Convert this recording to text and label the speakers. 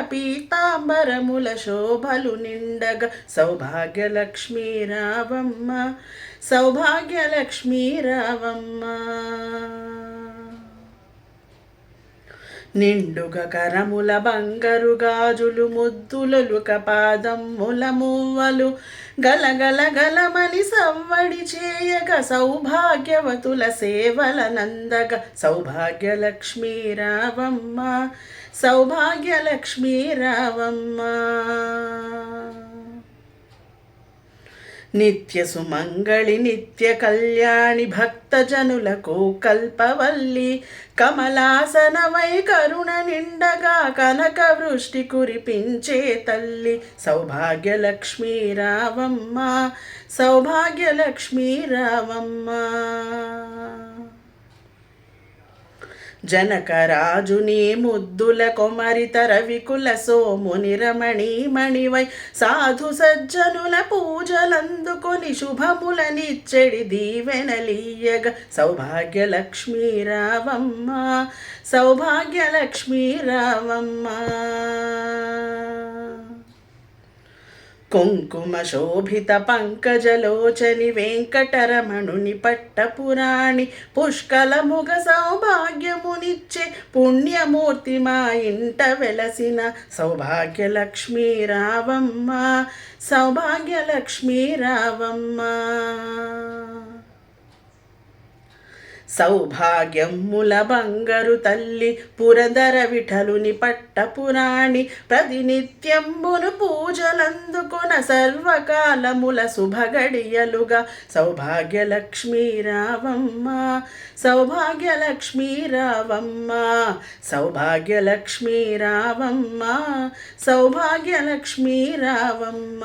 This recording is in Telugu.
Speaker 1: పీతాంబరముల శోభలు నిండగ. సౌభాగ్యలక్ష్మీ రావమ్మ సౌభాగ్యలక్ష్మీ రావమ్మ. నిండుగ కరముల బంగరు గాజులు ముద్దులలు పాదమ్ముల మువ్వలు గలగల గలమని సవ్వడి చేయగ సౌభాగ్యవతుల సేవల నందగ. సౌభాగ్యలక్ష్మీ రావమ్మ సౌభాగ్యలక్ష్మీ రావమ్మ. నిత్య సుమంగళి నిత్య కళ్యాణి భక్తజనులకు కల్పవల్లి కమలాసనమై కరుణ నిండగా కనక వృష్టి కురిపించే తల్లి సౌభాగ్యలక్ష్మీ రావమ్మ సౌభాగ్యలక్ష్మీ రావమ్మ. జనకరాజుని ముద్దుల కొమరిత రవికుల సోముని రమణి మణివై సాధు సజ్జనుల పూజలందుకొని శుభములనిచ్చెడి దీవెనలీయగ సౌభాగ్యలక్ష్మీ రావమ్మ సౌభాగ్యలక్ష్మీ రావమ్మ కుంకుమ శోభిత పంకజలోచని వెంకటరమణుని పట్టపురాణి పుష్కలముగ సౌభాగ్యమునిచ్చే పుణ్యమూర్తి మా ఇంట వెలసిన సౌభాగ్యలక్ష్మీ రావమ్మ సౌభాగ్యలక్ష్మీ రావమ్మ సౌభాగ్యముల బంగరు తల్లి పురదర విఠలుని పట్టపురాణి ప్రతినిత్యంబును పూజలందుకొన సర్వకాలముల శుభగడియలుగా. సౌభాగ్యలక్ష్మీ రావమ్మ సౌభాగ్యలక్ష్మీ రావమ్మ సౌభాగ్యలక్ష్మీ రావమ్మ సౌభాగ్యలక్ష్మీ రావమ్మ.